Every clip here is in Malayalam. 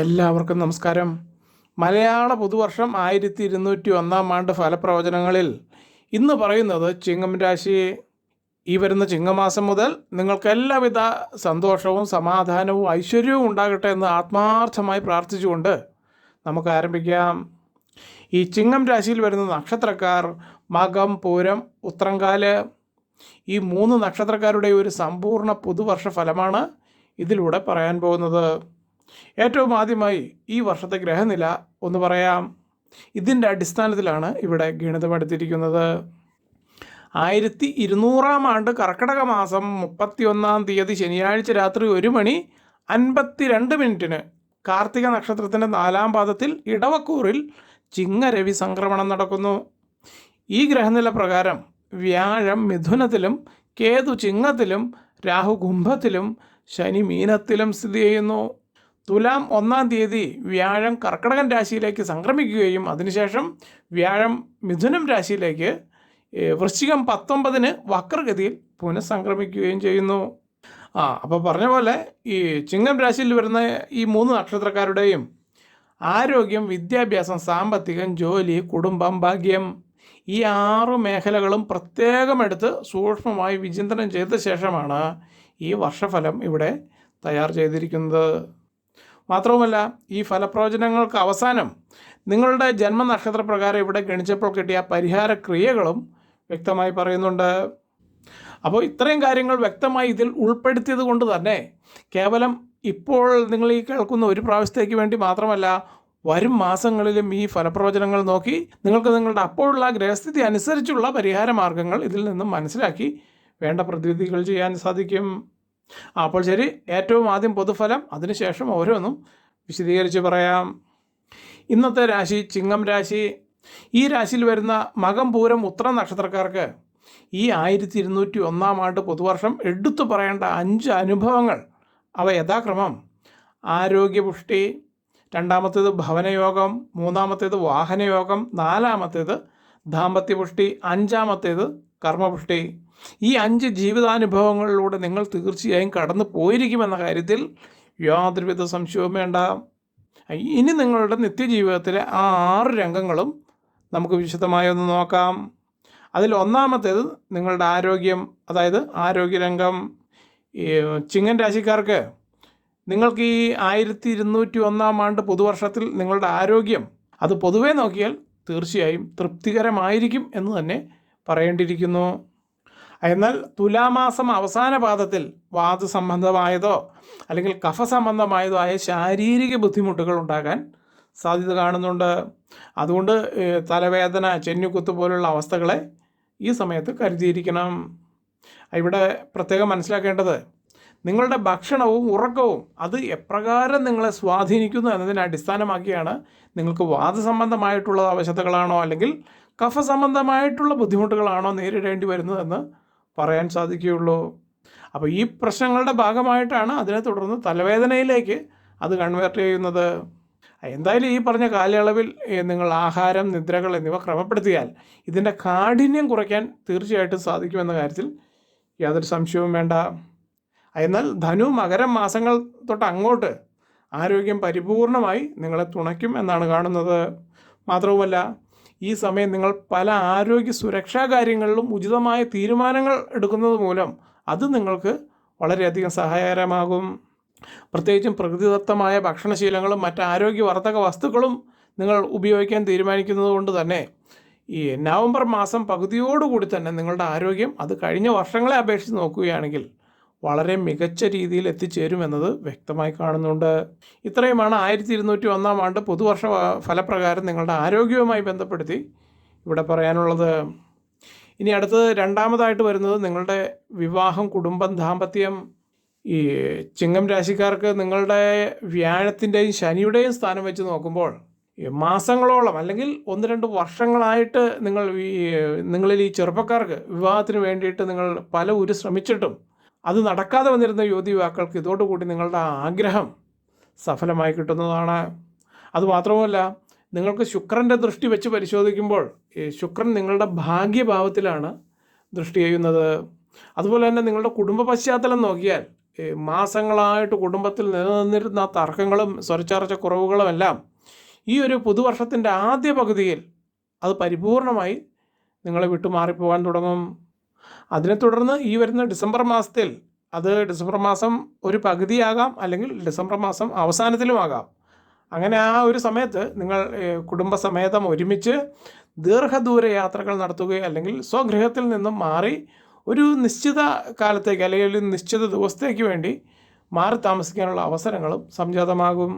എല്ലാവർക്കും നമസ്കാരം. മലയാള പുതുവർഷം ആയിരത്തി ഇരുന്നൂറ്റി ഒന്നാം ആണ്ട് ഫലപ്രവചനങ്ങളിൽ ഇന്ന് പറയുന്നത് ചിങ്ങം രാശി. ഈ വരുന്ന ചിങ്ങമാസം മുതൽ നിങ്ങൾക്ക് എല്ലാവിധ സന്തോഷവും സമാധാനവും ഐശ്വര്യവും ഉണ്ടാകട്ടെ എന്ന് ആത്മാർത്ഥമായി പ്രാർത്ഥിച്ചുകൊണ്ട് നമുക്ക് ആരംഭിക്കാം. ഈ ചിങ്ങം രാശിയിൽ വരുന്ന നക്ഷത്രക്കാർ മകം പൂരം ഉത്രങ്കാൽ ഈ മൂന്ന് നക്ഷത്രക്കാരുടെ ഒരു സമ്പൂർണ പുതുവർഷ ഫലമാണ് ഇതിലൂടെ പറയാൻ പോകുന്നത്. ഏറ്റവും ആദ്യമായി ഈ വർഷത്തെ ഗ്രഹനില ഒന്ന് പറയാം. ഇതിന്റെ അടിസ്ഥാനത്തിലാണ് ഇവിടെ ഗണിതമെടുത്തിരിക്കുന്നത് ആയിരത്തി ഇരുന്നൂറാം ആണ്ട് കർക്കിടക മാസം മുപ്പത്തിയൊന്നാം തീയതി ശനിയാഴ്ച രാത്രി ഒരു മണി അൻപത്തി രണ്ട് മിനിറ്റിന് കാർത്തിക നക്ഷത്രത്തിന്റെ നാലാം പാദത്തിൽ ഇടവക്കൂറിൽ ചിങ്ങരവി സംക്രമണം നടക്കുന്നു. ഈ ഗ്രഹനില പ്രകാരം വ്യാഴം മിഥുനത്തിലും കേതു ചിങ്ങത്തിലും രാഹു കുംഭത്തിലും ശനി മീനത്തിലും സ്ഥിതി ചെയ്യുന്നു. തുലാം ഒന്നാം തീയതി വ്യാഴം കർക്കടകൻ രാശിയിലേക്ക് സംക്രമിക്കുകയും അതിനുശേഷം വ്യാഴം മിഥുനം രാശിയിലേക്ക് വൃശ്ചികം പത്തൊമ്പതിന് വക്രഗതിയിൽ പുനഃസംക്രമിക്കുകയും ചെയ്യുന്നു. ആ അപ്പോൾ പറഞ്ഞ പോലെ ഈ ചിങ്ങം രാശിയിൽ വരുന്ന ഈ മൂന്ന് നക്ഷത്രക്കാരുടെയും ആരോഗ്യം വിദ്യാഭ്യാസം സാമ്പത്തികം ജോലി കുടുംബം ഭാഗ്യം ഈ ആറ് മേഖലകളും പ്രത്യേകം എടുത്ത് സൂക്ഷ്മമായി വിചിന്തനം ചെയ്ത ശേഷമാണ് ഈ വർഷഫലം ഇവിടെ തയ്യാർ ചെയ്തിരിക്കുന്നത്. മാത്രവുമല്ല ഈ ഫലപ്രവചനങ്ങൾക്ക് അവസാനം നിങ്ങളുടെ ജന്മനക്ഷത്ര പ്രകാരം ഇവിടെ ഗണിച്ചപ്പോൾ കിട്ടിയ പരിഹാര ക്രിയകളും വ്യക്തമായി പറയുന്നുണ്ട്. അപ്പോൾ ഇത്രയും കാര്യങ്ങൾ വ്യക്തമായി ഇതിൽ ഉൾപ്പെടുത്തിയത് കൊണ്ട് തന്നെ കേവലം ഇപ്പോൾ നിങ്ങൾ ഈ കേൾക്കുന്ന ഒരു പ്രാവശ്യത്തേക്ക് വേണ്ടി മാത്രമല്ല വരും മാസങ്ങളിലും ഈ ഫലപ്രവചനങ്ങൾ നോക്കി നിങ്ങൾക്ക് നിങ്ങളുടെ അപ്പോഴുള്ള ഗ്രഹസ്ഥിതി അനുസരിച്ചുള്ള പരിഹാര മാർഗങ്ങൾ ഇതിൽ നിന്നും മനസ്സിലാക്കി വേണ്ട പ്രതിവിധികൾ ചെയ്യാൻ സാധിക്കും. അപ്പോൾ ശരി. ഏറ്റവും ആദ്യം പൊതുഫലം അതിനുശേഷം ഓരോന്നും വിശദീകരിച്ച് പറയാം. ഇന്നത്തെ രാശി ചിങ്ങം രാശി. ഈ രാശിയിൽ വരുന്ന മകം പൂരം ഉത്തര നക്ഷത്രക്കാർക്ക് ഈ ആയിരത്തി ഇരുന്നൂറ്റി ഒന്നാം ആണ്ട് പുതുവർഷം എടുത്തു പറയേണ്ട അഞ്ച് അനുഭവങ്ങൾ. അവ യഥാക്രമം. ആരോഗ്യപുഷ്ടി രണ്ടാമത്തേത് ഭവനയോഗം മൂന്നാമത്തേത് വാഹനയോഗം നാലാമത്തേത് ദാമ്പത്യപുഷ്ടി അഞ്ചാമത്തേത് കർമ്മപുഷ്ടി. ഈ അഞ്ച് ജീവിതാനുഭവങ്ങളിലൂടെ നിങ്ങൾ തീർച്ചയായും കടന്നു പോയിരിക്കുമെന്ന കാര്യത്തിൽ യാതൊരുവിധ സംശയവും വേണ്ട. ഇനി നിങ്ങളുടെ നിത്യജീവിതത്തിലെ ആ ആറ് രംഗങ്ങളും നമുക്ക് വിശദമായി ഒന്ന് നോക്കാം. അതിൽ ഒന്നാമത്തേത് നിങ്ങളുടെ ആരോഗ്യം അതായത് ആരോഗ്യരംഗം. ചിങ്ങൻ രാശിക്കാർക്ക് നിങ്ങൾക്ക് ഈ ആയിരത്തി ഇരുന്നൂറ്റി ഒന്നാം ആണ്ട് പുതുവർഷത്തിൽ നിങ്ങളുടെ ആരോഗ്യം അത് പൊതുവേ നോക്കിയാൽ തീർച്ചയായും തൃപ്തികരമായിരിക്കും എന്ന് തന്നെ പറയേണ്ടിയിരിക്കുന്നു. എന്നാൽ തുലാമാസം അവസാന പാദത്തിൽ വാദ സംബന്ധമായതോ അല്ലെങ്കിൽ കഫ സംബന്ധമായതോ ആയ ശാരീരിക ബുദ്ധിമുട്ടുകൾ ഉണ്ടാകാൻ സാധ്യത കാണുന്നുണ്ട്. അതുകൊണ്ട് തലവേദന ചെന്നുകുത്ത് പോലുള്ള അവസ്ഥകളെ ഈ സമയത്ത് കരുതിയിരിക്കണം. ഇവിടെ പ്രത്യേകം മനസ്സിലാക്കേണ്ടത് നിങ്ങളുടെ ഭക്ഷണവും ഉറക്കവും അത് എപ്രകാരം നിങ്ങളെ സ്വാധീനിക്കുന്നു എന്നതിനെ അടിസ്ഥാനമാക്കിയാണ് നിങ്ങൾക്ക് വാദസംബന്ധമായിട്ടുള്ള അവശതകളാണോ അല്ലെങ്കിൽ കഫ സംബന്ധമായിട്ടുള്ള ബുദ്ധിമുട്ടുകളാണോ നേരിടേണ്ടി വരുന്നതെന്ന് പറയാൻ സാധിക്കുകയുള്ളൂ. അപ്പോൾ ഈ പ്രശ്നങ്ങളുടെ ഭാഗമായിട്ടാണ് അതിനെ തുടർന്ന് തലവേദനയിലേക്ക് അത് കൺവേർട്ട് ചെയ്യുന്നത്. എന്തായാലും ഈ പറഞ്ഞ കാലയളവിൽ നിങ്ങൾ ആഹാരം നിദ്രകൾ എന്നിവ ക്രമപ്പെടുത്തിയാൽ ഇതിന്റെ കാഠിന്യം കുറയ്ക്കാൻ തീർച്ചയായിട്ടും സാധിക്കുമെന്ന കാര്യത്തിൽ യാതൊരു സംശയവും വേണ്ട. എന്നാൽ ധനു മകരം മാസങ്ങൾ തൊട്ട് അങ്ങോട്ട് ആരോഗ്യം പരിപൂർണമായി നിങ്ങളെ തുണയ്ക്കും എന്നാണ് കാണുന്നത്. മാത്രവുമല്ല ഈ സമയം നിങ്ങൾ പല ആരോഗ്യ സുരക്ഷാ കാര്യങ്ങളിലും ഉചിതമായ തീരുമാനങ്ങൾ എടുക്കുന്നത് മൂലം അത് നിങ്ങൾക്ക് വളരെയധികം സഹായകരമാകും. പ്രത്യേകിച്ചും പ്രകൃതിദത്തമായ ഭക്ഷണശീലങ്ങളും മറ്റ് ആരോഗ്യവർദ്ധക വസ്തുക്കളും നിങ്ങൾ ഉപയോഗിക്കാൻ തീരുമാനിക്കുന്നത് കൊണ്ട് തന്നെ ഈ നവംബർ മാസം പകുതിയോടുകൂടി തന്നെ നിങ്ങളുടെ ആരോഗ്യം അത് കഴിഞ്ഞ വർഷങ്ങളെ അപേക്ഷിച്ച് നോക്കുകയാണെങ്കിൽ വളരെ മികച്ച രീതിയിൽ എത്തിച്ചേരുമെന്നത് വ്യക്തമായി കാണുന്നുണ്ട്. ഇത്രയുമാണ് ആയിരത്തി ഇരുന്നൂറ്റി ഒന്നാം ആണ്ട് പുതുവർഷ ഫലപ്രകാരം നിങ്ങളുടെ ആരോഗ്യവുമായി ബന്ധപ്പെടുത്തി ഇവിടെ പറയാനുള്ളത്. ഇനി അടുത്തത് രണ്ടാമതായിട്ട് വരുന്നത് നിങ്ങളുടെ വിവാഹം കുടുംബം ദാമ്പത്യം. ഈ ചിങ്ങം രാശിക്കാർക്ക് നിങ്ങളുടെ വ്യാഴത്തിന്റെയും ശനിയുടെയും സ്ഥാനം വെച്ച് നോക്കുമ്പോൾ മാസങ്ങളോളം അല്ലെങ്കിൽ ഒന്ന് രണ്ട് വർഷങ്ങളായിട്ട് നിങ്ങൾ ഈ നിങ്ങളിൽ ഈ ചെറുപ്പക്കാർക്ക് വിവാഹത്തിന് വേണ്ടിയിട്ട് നിങ്ങൾ പല ഉരു ശ്രമിച്ചിട്ടും അത് നടക്കാതെ വന്നിരുന്ന യുവതി യുവാക്കൾക്ക് ഇതോടുകൂടി നിങ്ങളുടെ ആഗ്രഹം സഫലമായി കിട്ടുന്നതാണ്. അതുമാത്രമല്ല നിങ്ങൾക്ക് ശുക്രന്റെ ദൃഷ്ടി വെച്ച് പരിശോധിക്കുമ്പോൾ ശുക്രൻ നിങ്ങളുടെ ഭാഗ്യഭാവത്തിലാണ് ദൃഷ്ടി ചെയ്യുന്നത്. അതുപോലെ തന്നെ നിങ്ങളുടെ കുടുംബ പശ്ചാത്തലം നോക്കിയാൽ മാസങ്ങളായിട്ട് കുടുംബത്തിൽ നിലനിന്നിരുന്ന തർക്കങ്ങളും സ്വരച്ചാർച്ച കുറവുകളും എല്ലാം ഈ ഒരു പുതുവർഷത്തിന്റെ ആദ്യ പകുതിയിൽ അത് പരിപൂർണമായി നിങ്ങളെ വിട്ടുമാറിപ്പോകാൻ തുടങ്ങും. അതിനെ തുടർന്ന് ഈ വരുന്ന ഡിസംബർ മാസത്തിൽ അത് ഡിസംബർ മാസം ഒരു പകുതിയാകാം അല്ലെങ്കിൽ ഡിസംബർ മാസം അവസാനത്തിലുമാകാം. അങ്ങനെ ആ ഒരു സമയത്ത് നിങ്ങൾ കുടുംബസമേതം ഒരുമിച്ച് ദീർഘദൂര യാത്രകൾ നടത്തുകയോ അല്ലെങ്കിൽ സ്വഗൃഹത്തിൽ നിന്നും മാറി ഒരു നിശ്ചിത കാലത്തേക്ക് അല്ലെങ്കിൽ ഒരു നിശ്ചിത ദിവസത്തേക്ക് വേണ്ടി മാറി താമസിക്കാനുള്ള അവസരങ്ങളും സംജാതമാകും.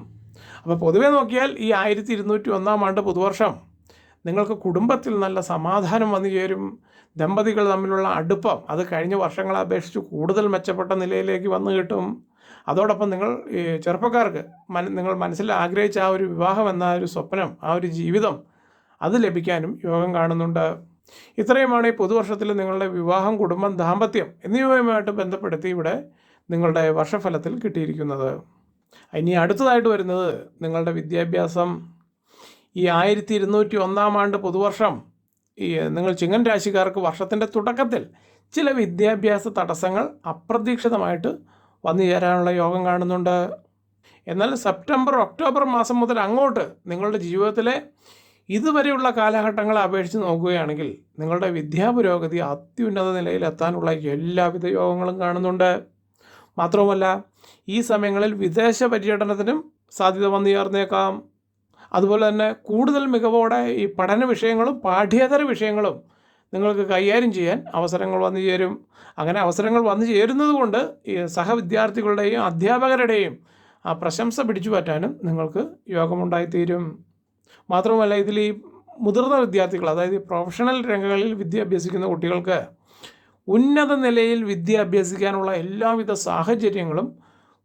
അപ്പോൾ പൊതുവേ നോക്കിയാൽ ഈ ആയിരത്തി ഇരുന്നൂറ്റി ഒന്നാം ആണ്ട് പുതുവർഷം നിങ്ങൾക്ക് കുടുംബത്തിൽ നല്ല സമാധാനം വന്നു ചേരും. ദമ്പതികൾ തമ്മിലുള്ള അടുപ്പം അത് കഴിഞ്ഞ വർഷങ്ങളെ അപേക്ഷിച്ച് കൂടുതൽ മെച്ചപ്പെട്ട നിലയിലേക്ക് വന്നു കിട്ടും. അതോടൊപ്പം നിങ്ങൾ ചെറുപ്പക്കാർക്ക് നിങ്ങൾ മനസ്സിൽ ആഗ്രഹിച്ച ആ ഒരു വിവാഹം എന്ന ഒരു സ്വപ്നം ആ ഒരു ജീവിതം അത് ലഭിക്കാനും യോഗം കാണുന്നുണ്ട്. ഇത്രയുമാണ് ഈ പുതുവർഷത്തിൽ നിങ്ങളുടെ വിവാഹം കുടുംബം ദാമ്പത്യം എന്നിവയുമായിട്ട് ബന്ധപ്പെടുത്തി ഇവിടെ നിങ്ങളുടെ വർഷഫലത്തിൽ കിട്ടിയിരിക്കുന്നത്. ഇനി അടുത്തതായിട്ട് വരുന്നത് നിങ്ങളുടെ വിദ്യാഭ്യാസം. ഈ ആയിരത്തി ഇരുന്നൂറ്റി ഒന്നാം ആണ്ട് പുതുവർഷം ഈ നിങ്ങൾ ചിങ്ങൻ രാശിക്കാർക്ക് വർഷത്തിന്റെ തുടക്കത്തിൽ ചില വിദ്യാഭ്യാസ തടസ്സങ്ങൾ അപ്രതീക്ഷിതമായിട്ട് വന്നു ചേരാനുള്ള യോഗം കാണുന്നുണ്ട്. എന്നാൽ സെപ്റ്റംബർ ഒക്ടോബർ മാസം മുതൽ അങ്ങോട്ട് നിങ്ങളുടെ ജീവിതത്തിലെ ഇതുവരെയുള്ള കാലഘട്ടങ്ങളെ അപേക്ഷിച്ച് നോക്കുകയാണെങ്കിൽ നിങ്ങളുടെ വിദ്യാപുരോഗതി അത്യുന്നത നിലയിലെത്താനുള്ള എല്ലാവിധ യോഗങ്ങളും കാണുന്നുണ്ട്. മാത്രവുമല്ല ഈ സമയങ്ങളിൽ വിദേശ പര്യടനത്തിനും സാധ്യത വന്നു ചേർന്നേക്കാം. അതുപോലെ തന്നെ കൂടുതൽ മികവോടെ ഈ പഠന വിഷയങ്ങളും പാഠ്യേതര വിഷയങ്ങളും നിങ്ങൾക്ക് കൈകാര്യം ചെയ്യാൻ അവസരങ്ങൾ വന്നു ചേരും. അങ്ങനെ അവസരങ്ങൾ വന്നു ചേരുന്നത് കൊണ്ട് ഈ സഹവിദ്യാർത്ഥികളുടെയും അധ്യാപകരുടെയും ആ പ്രശംസ പിടിച്ചു പറ്റാനും നിങ്ങൾക്ക് യോഗമുണ്ടായിത്തീരും. മാത്രമല്ല ഇതിൽ ഈ മുതിർന്ന വിദ്യാർത്ഥികൾ അതായത് പ്രൊഫഷണൽ രംഗങ്ങളിൽ വിദ്യ അഭ്യസിക്കുന്ന കുട്ടികൾക്ക് ഉന്നത നിലയിൽ വിദ്യ അഭ്യസിക്കാനുള്ള എല്ലാവിധ സാഹചര്യങ്ങളും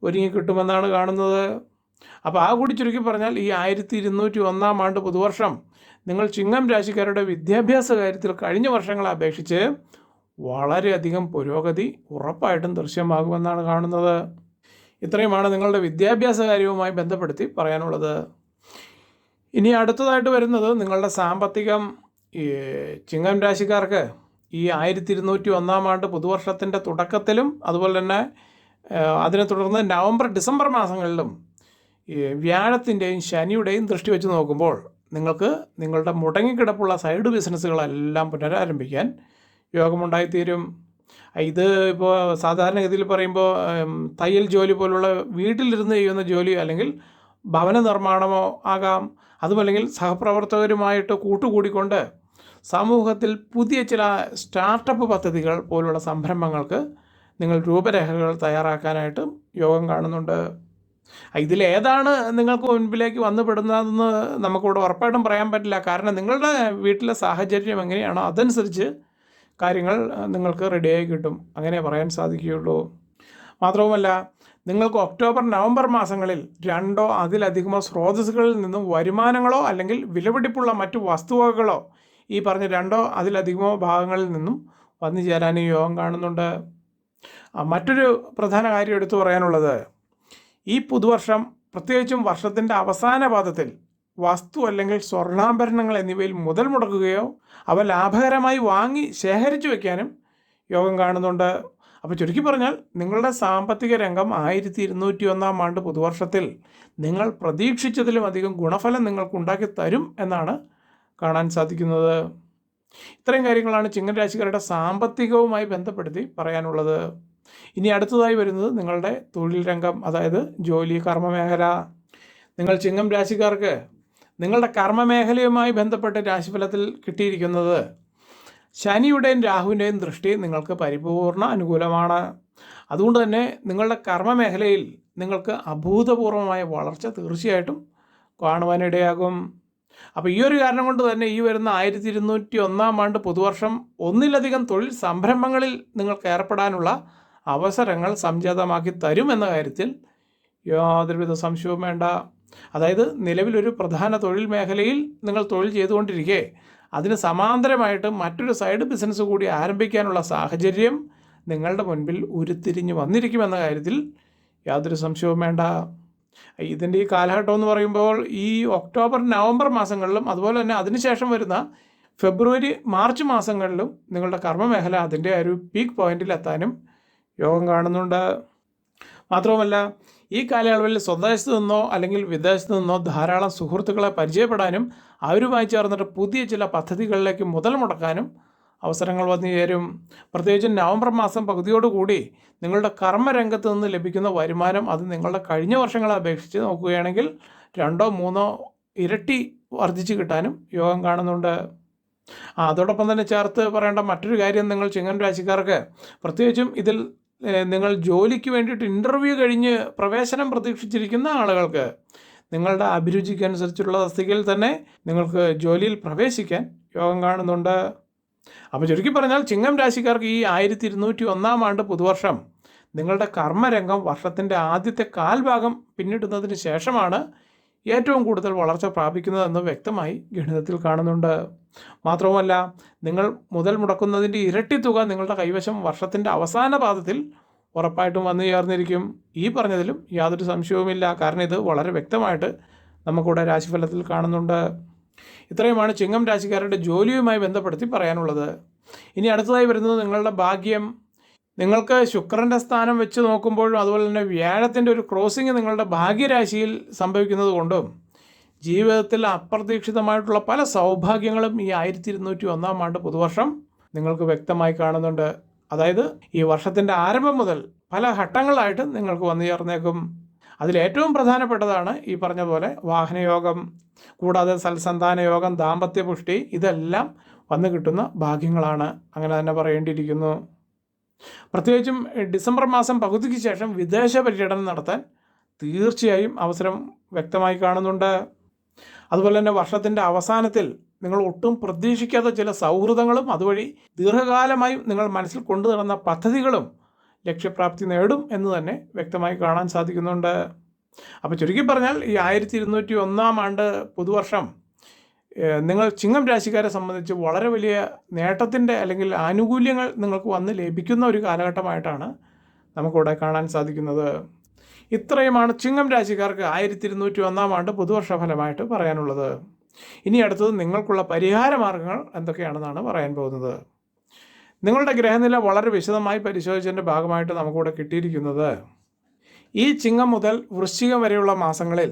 ഒരുങ്ങി കിട്ടുമെന്നാണ് കാണുന്നത്. അപ്പോൾ ആ കൂടി ചുരുക്കി പറഞ്ഞാൽ ഈ ആയിരത്തി ഇരുന്നൂറ്റി ഒന്നാം ആണ്ട് പുതുവർഷം നിങ്ങൾ ചിങ്ങം രാശിക്കാരുടെ വിദ്യാഭ്യാസ കാര്യത്തിൽ കഴിഞ്ഞ വർഷങ്ങളെ അപേക്ഷിച്ച് വളരെയധികം പുരോഗതി ഉറപ്പായിട്ടും ദൃശ്യമാകുമെന്നാണ് കാണുന്നത്. ഇത്രയുമാണ് നിങ്ങളുടെ വിദ്യാഭ്യാസ കാര്യവുമായി ബന്ധപ്പെടുത്തി പറയാനുള്ളത്. ഇനി അടുത്തതായിട്ട് വരുന്നത് നിങ്ങളുടെ സാമ്പത്തികം. ചിങ്ങം രാശിക്കാർക്ക് ഈ ആയിരത്തി ഇരുന്നൂറ്റി ഒന്നാം ആണ്ട് പുതുവർഷത്തിന്റെ തുടക്കത്തിലും അതുപോലെ തന്നെ അതിനെ തുടർന്ന് നവംബർ ഡിസംബർ മാസങ്ങളിലും വ്യാഴത്തിന്റെയും ശനിയുടെയും ദൃഷ്ടി വെച്ച് നോക്കുമ്പോൾ നിങ്ങൾക്ക് നിങ്ങളുടെ മുടങ്ങിക്കിടപ്പുള്ള സൈഡ് ബിസിനസ്സുകളെല്ലാം പുനരാരംഭിക്കാൻ യോഗമുണ്ടായിത്തീരും. ഇത് ഇപ്പോൾ സാധാരണഗതിയിൽ പറയുമ്പോൾ തയ്യൽ ജോലി പോലുള്ള വീട്ടിലിരുന്ന് ചെയ്യുന്ന ജോലി അല്ലെങ്കിൽ ഭവന നിർമ്മാണമോ ആകാം. അതുമല്ലെങ്കിൽ സഹപ്രവർത്തകരുമായിട്ട് കൂട്ടുകൂടിക്കൊണ്ട് സമൂഹത്തിൽ പുതിയ ചില സ്റ്റാർട്ടപ്പ് പദ്ധതികൾ പോലുള്ള സംരംഭങ്ങൾക്ക് നിങ്ങൾ രൂപരേഖകൾ തയ്യാറാക്കാനായിട്ടും യോഗം കാണുന്നുണ്ട്. ഇതിലേതാണ് നിങ്ങൾക്ക് മുൻപിലേക്ക് വന്നു പെടുന്നതെന്ന് നമുക്കിവിടെ ഉറപ്പായിട്ടും പറയാൻ പറ്റില്ല. കാരണം നിങ്ങളുടെ വീട്ടിലെ സാഹചര്യം എങ്ങനെയാണോ അതനുസരിച്ച് കാര്യങ്ങൾ നിങ്ങൾക്ക് റെഡിയായി കിട്ടും. അങ്ങനെ പറയാൻ സാധിക്കുകയുള്ളൂ. മാത്രവുമല്ല നിങ്ങൾക്ക് ഒക്ടോബർ നവംബർ മാസങ്ങളിൽ രണ്ടോ അതിലധികമോ സ്രോതസ്സുകളിൽ നിന്നും വരുമാനങ്ങളോ അല്ലെങ്കിൽ വിലപിടിപ്പുള്ള മറ്റു വസ്തുവകകളോ ഈ പറഞ്ഞ രണ്ടോ അതിലധികമോ ഭാഗങ്ങളിൽ നിന്നും വന്നു ചേരാനും യോഗം കാണുന്നുണ്ട്. മറ്റൊരു പ്രധാന കാര്യം എടുത്തു പറയാനുള്ളത് ഈ പുതുവർഷം പ്രത്യേകിച്ചും വർഷത്തിന്റെ അവസാന പാദത്തിൽ വസ്തു അല്ലെങ്കിൽ സ്വർണാഭരണങ്ങൾ എന്നിവയിൽ മുതൽ മുടക്കുകയോ അവ ലാഭകരമായി വാങ്ങി ശേഖരിച്ചു വയ്ക്കാനും യോഗം കാണുന്നുണ്ട്. അപ്പോൾ ചുരുക്കി പറഞ്ഞാൽ നിങ്ങളുടെ സാമ്പത്തിക രംഗം ആയിരത്തി ഇരുന്നൂറ്റി ഒന്നാം ആണ്ട് പുതുവർഷത്തിൽ നിങ്ങൾ പ്രതീക്ഷിച്ചതിലും അധികം ഗുണഫലം നിങ്ങൾക്ക് ഉണ്ടാക്കി തരും എന്നാണ് കാണാൻ സാധിക്കുന്നത്. ഇത്രയും കാര്യങ്ങളാണ് ചിങ്ങൻ രാശിക്കാരുടെ സാമ്പത്തികവുമായി ബന്ധപ്പെടുത്തി പറയാനുള്ളത്. ഇനി അടുത്തതായി വരുന്നത് നിങ്ങളുടെ തൊഴിൽ രംഗം അതായത് ജോലി കർമ്മമേഖല. നിങ്ങൾ ചിങ്ങം രാശിക്കാർക്ക് നിങ്ങളുടെ കർമ്മമേഖലയുമായി ബന്ധപ്പെട്ട് രാശിഫലത്തിൽ കിട്ടിയിരിക്കുന്നത് ശനിയുടെയും രാഹുവിന്റെയും ദൃഷ്ടി നിങ്ങൾക്ക് പരിപൂർണ അനുകൂലമാണ്. അതുകൊണ്ട് തന്നെ നിങ്ങളുടെ കർമ്മമേഖലയിൽ നിങ്ങൾക്ക് അഭൂതപൂർവമായ വളർച്ച തീർച്ചയായിട്ടും കാണുവാനിടയാകും. അപ്പോൾ ഈ ഒരു കാരണം കൊണ്ട് തന്നെ ഈ വരുന്ന ആയിരത്തി ഇരുന്നൂറ്റി ഒന്നാം ആണ്ട് പുതുവർഷം ഒന്നിലധികം തൊഴിൽ സംരംഭങ്ങളിൽ നിങ്ങൾക്ക് ഏർപ്പെടാനുള്ള അവസരങ്ങൾ സംജാതമാക്കി തരും എന്ന കാര്യത്തിൽ യാതൊരുവിധ സംശയവും വേണ്ട. അതായത് നിലവിലൊരു പ്രധാന തൊഴിൽ മേഖലയിൽ നിങ്ങൾ തൊഴിൽ ചെയ്തുകൊണ്ടിരിക്കെ അതിന് സമാന്തരമായിട്ട് മറ്റൊരു സൈഡ് ബിസിനസ് കൂടി ആരംഭിക്കാനുള്ള സാഹചര്യം നിങ്ങളുടെ മുൻപിൽ ഉരുത്തിരിഞ്ഞ് വന്നിരിക്കുമെന്ന കാര്യത്തിൽ യാതൊരു സംശയവും വേണ്ട. ഇതിന്റെ ഈ കാലഘട്ടം എന്ന് പറയുമ്പോൾ ഈ ഒക്ടോബർ നവംബർ മാസങ്ങളിലും അതുപോലെ തന്നെ അതിനുശേഷം വരുന്ന ഫെബ്രുവരി മാർച്ച് മാസങ്ങളിലും നിങ്ങളുടെ കർമ്മമേഖല അതിന്റെ ഒരു പീക്ക് പോയിന്റിൽ എത്താനും യോഗം കാണുന്നുണ്ട്. മാത്രവുമല്ല ഈ കാലയളവിൽ സ്വദേശത്ത് നിന്നോ അല്ലെങ്കിൽ വിദേശത്ത് നിന്നോ ധാരാളം സുഹൃത്തുക്കളെ പരിചയപ്പെടാനും അവരുമായി ചേർന്നിട്ട് പുതിയ ചില പദ്ധതികളിലേക്ക് മുതൽ മുടക്കാനും അവസരങ്ങൾ വന്നു ചേരും. പ്രത്യേകിച്ച് നവംബർ മാസം പകുതിയോടുകൂടി നിങ്ങളുടെ കർമ്മരംഗത്ത് നിന്ന് ലഭിക്കുന്ന വരുമാനം അത് നിങ്ങളുടെ കഴിഞ്ഞ വർഷങ്ങളെ അപേക്ഷിച്ച് നോക്കുകയാണെങ്കിൽ രണ്ടോ മൂന്നോ ഇരട്ടി വർദ്ധിച്ചു കിട്ടാനും യോഗം കാണുന്നുണ്ട്. അതോടൊപ്പം തന്നെ ചേർത്ത് പറയേണ്ട മറ്റൊരു കാര്യം നിങ്ങൾ ചിങ്ങൻ രാശിക്കാർക്ക്. പ്രത്യേകിച്ചും ഇതിൽ നിങ്ങൾ ജോലിക്ക് വേണ്ടിയിട്ട് ഇന്റർവ്യൂ കഴിഞ്ഞ് പ്രവേശനം പ്രതീക്ഷിച്ചിരിക്കുന്ന ആളുകൾക്ക് നിങ്ങളുടെ അഭിരുചിക്കനുസരിച്ചുള്ള തസ്തികയിൽ തന്നെ നിങ്ങൾക്ക് ജോലിയിൽ പ്രവേശിക്കാൻ യോഗം കാണുന്നുണ്ട്. അപ്പോൾ ചുരുക്കി പറഞ്ഞാൽ ചിങ്ങം രാശിക്കാർക്ക് ഈ ആയിരത്തി ഇരുന്നൂറ്റി ഒന്നാം ആണ്ട് പുതുവർഷം നിങ്ങളുടെ കർമ്മരംഗം വർഷത്തിന്റെ ആദ്യത്തെ കാൽഭാഗം പിന്നിടുന്നതിന് ശേഷമാണ് ഏറ്റവും കൂടുതൽ വളർച്ച പ്രാപിക്കുന്നതെന്ന് വ്യക്തമായി ഗണിതത്തിൽ കാണുന്നുണ്ട്. മാത്രവുമല്ല നിങ്ങൾ മുതൽ മുടക്കുന്നതിന്റെ ഇരട്ടി തുക നിങ്ങളുടെ കൈവശം വർഷത്തിന്റെ അവസാന പാദത്തിൽ ഉറപ്പായിട്ടും വന്നു ചേർന്നിരിക്കും. ഈ പറഞ്ഞതിലും യാതൊരു സംശയവുമില്ല. കാരണം ഇത് വളരെ വ്യക്തമായിട്ട് നമുക്കിവിടെ രാശിഫലത്തിൽ കാണുന്നുണ്ട്. ഇത്രയുമാണ് ചിങ്ങം രാശിക്കാരുടെ ജോലിയുമായി ബന്ധപ്പെടുത്തി പറയാനുള്ളത്. ഇനി അടുത്തതായി വരുന്നത് നിങ്ങളുടെ ഭാഗ്യം. നിങ്ങൾക്ക് ശുക്രന്റെ സ്ഥാനം വെച്ച് നോക്കുമ്പോഴും അതുപോലെ തന്നെ വ്യാഴത്തിന്റെ ഒരു ക്രോസിങ് നിങ്ങളുടെ ഭാഗ്യരാശിയിൽ സംഭവിക്കുന്നത് കൊണ്ടും ജീവിതത്തിൽ അപ്രതീക്ഷിതമായിട്ടുള്ള പല സൗഭാഗ്യങ്ങളും ഈ ആയിരത്തി ഇരുന്നൂറ്റി ഒന്നാം ആണ്ട് പുതുവർഷം നിങ്ങൾക്ക് വ്യക്തമായി കാണുന്നുണ്ട്. അതായത് ഈ വർഷത്തിന്റെ ആരംഭം മുതൽ പല ഘട്ടങ്ങളായിട്ട് നിങ്ങൾക്ക് വന്നു ചേർന്നേക്കും. അതിലേറ്റവും പ്രധാനപ്പെട്ടതാണ് ഈ പറഞ്ഞ പോലെ വാഹനയോഗം കൂടാതെ സൽസന്താന യോഗം ദാമ്പത്യ പുഷ്ടി ഇതെല്ലാം വന്നു കിട്ടുന്ന ഭാഗ്യങ്ങളാണ്. അങ്ങനെ തന്നെ പറയേണ്ടിയിരിക്കുന്നു. പ്രത്യേകിച്ചും ഡിസംബർ മാസം പകുതിക്ക് ശേഷം വിദേശ പര്യടനം നടത്താൻ തീർച്ചയായും അവസരം വ്യക്തമായി കാണുന്നുണ്ട്. അതുപോലെ തന്നെ വർഷത്തിന്റെ അവസാനത്തിൽ നിങ്ങൾ ഒട്ടും പ്രതീക്ഷിക്കാത്ത ചില സൗഹൃദങ്ങളും അതുവഴി ദീർഘകാലമായി നിങ്ങൾ മനസ്സിൽ കൊണ്ടു നടന്ന പദ്ധതികളും ലക്ഷ്യപ്രാപ്തി നേടും എന്ന് തന്നെ വ്യക്തമായി കാണാൻ സാധിക്കുന്നുണ്ട്. അപ്പോൾ ചുരുക്കി പറഞ്ഞാൽ ഈ ആയിരത്തി ഇരുന്നൂറ്റി ഒന്നാം ആണ്ട് പുതുവർഷം നിങ്ങൾ ചിങ്ങം രാശിക്കാരെ സംബന്ധിച്ച് വളരെ വലിയ നേട്ടത്തിന്റെ അല്ലെങ്കിൽ ആനുകൂല്യങ്ങൾ നിങ്ങൾക്ക് വന്ന് ലഭിക്കുന്ന ഒരു കാലഘട്ടമായിട്ടാണ് നമുക്കിവിടെ കാണാൻ സാധിക്കുന്നത്. ഇത്രയുമാണ് ചിങ്ങം രാശിക്കാർക്ക് ആയിരത്തി ഇരുന്നൂറ്റി ഒന്നാം ആണ്ട് പുതുവർഷ ഫലമായിട്ട് പറയാനുള്ളത്. ഇനി അടുത്തത് നിങ്ങൾക്കുള്ള പരിഹാര മാർഗങ്ങൾ എന്തൊക്കെയാണെന്നാണ് പറയാൻ പോകുന്നത്. നിങ്ങളുടെ ഗ്രഹനില വളരെ വിശദമായി പരിശോധിച്ചതിന്റെ ഭാഗമായിട്ട് നമുക്കിവിടെ കിട്ടിയിരിക്കുന്നത്. ഈ ചിങ്ങം മുതൽ വൃശ്ചികം വരെയുള്ള മാസങ്ങളിൽ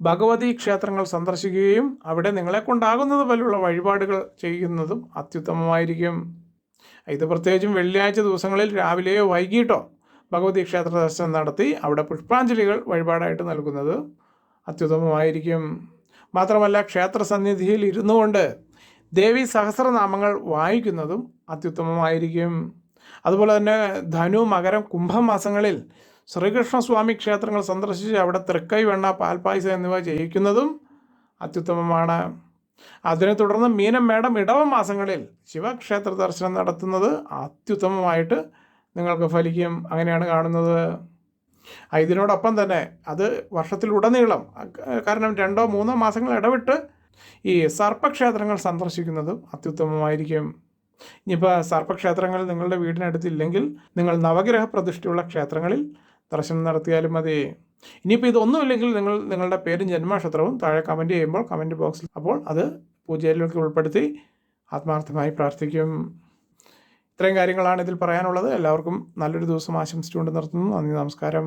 ഭഗവതി ക്ഷേത്രങ്ങൾ സന്ദർശിക്കുകയും അവിടെ നിങ്ങളെ കൊണ്ടാകുന്നത് പോലുള്ള വഴിപാടുകൾ ചെയ്യുന്നതും അത്യുത്തമമായിരിക്കും. ഇത് പ്രത്യേകിച്ചും വെള്ളിയാഴ്ച ദിവസങ്ങളിൽ രാവിലെയോ വൈകിട്ടോ ഭഗവതി ക്ഷേത്ര ദർശനം നടത്തി അവിടെ പുഷ്പാഞ്ജലികൾ വഴിപാടായിട്ട് നൽകുന്നത് അത്യുത്തമമായിരിക്കും. മാത്രമല്ല ക്ഷേത്ര സന്നിധിയിൽ ഇരുന്നു കൊണ്ട് ദേവി സഹസ്രനാമങ്ങൾ വായിക്കുന്നതും അത്യുത്തമമായിരിക്കും. അതുപോലെ തന്നെ ധനു മകരം കുംഭം മാസങ്ങളിൽ ശ്രീകൃഷ്ണസ്വാമി ക്ഷേത്രങ്ങൾ സന്ദർശിച്ച് അവിടെ തൃക്കൈ വെണ്ണ പാൽപ്പായസം എന്നിവ ചെയ്യിക്കുന്നതും അത്യുത്തമമാണ്. അതിനെ തുടർന്ന് മീനം മേടം ഇടവ മാസങ്ങളിൽ ശിവക്ഷേത്ര ദർശനം നടത്തുന്നത് അത്യുത്തമമായിട്ട് നിങ്ങൾക്ക് ഫലിക്കും. അങ്ങനെയാണ് കാണുന്നത്. ഇതിനോടൊപ്പം തന്നെ അത് വർഷത്തിലുടനീളം കാരണം രണ്ടോ മൂന്നോ മാസങ്ങൾ ഇടവിട്ട് ഈ സർപ്പക്ഷേത്രങ്ങൾ സന്ദർശിക്കുന്നതും അത്യുത്തമമായിരിക്കും. ഇനിയിപ്പോൾ സർപ്പക്ഷേത്രങ്ങൾ നിങ്ങളുടെ വീടിനടുത്തില്ലെങ്കിൽ നിങ്ങൾ നവഗ്രഹ പ്രതിഷ്ഠയുള്ള ക്ഷേത്രങ്ങളിൽ ദർശനം നടത്തിയാലും മതി. ഇനിയിപ്പോൾ ഇതൊന്നുമില്ലെങ്കിൽ നിങ്ങൾ നിങ്ങളുടെ പേരും ജന്മനക്ഷത്രവും താഴെ കമന്റ് ചെയ്യുമ്പോൾ കമന്റ് ബോക്സിൽ അപ്പോൾ അത് പൂജയിലേക്ക് ഉൾപ്പെടുത്തി ആത്മാർത്ഥമായി പ്രാർത്ഥിക്കും. ഇത്രയും കാര്യങ്ങളാണ് ഇതിൽ പറയാനുള്ളത്. എല്ലാവർക്കും നല്ലൊരു ദിവസം ആശംസിച്ചുകൊണ്ട് നിർത്തുന്നു. നന്ദി നമസ്കാരം.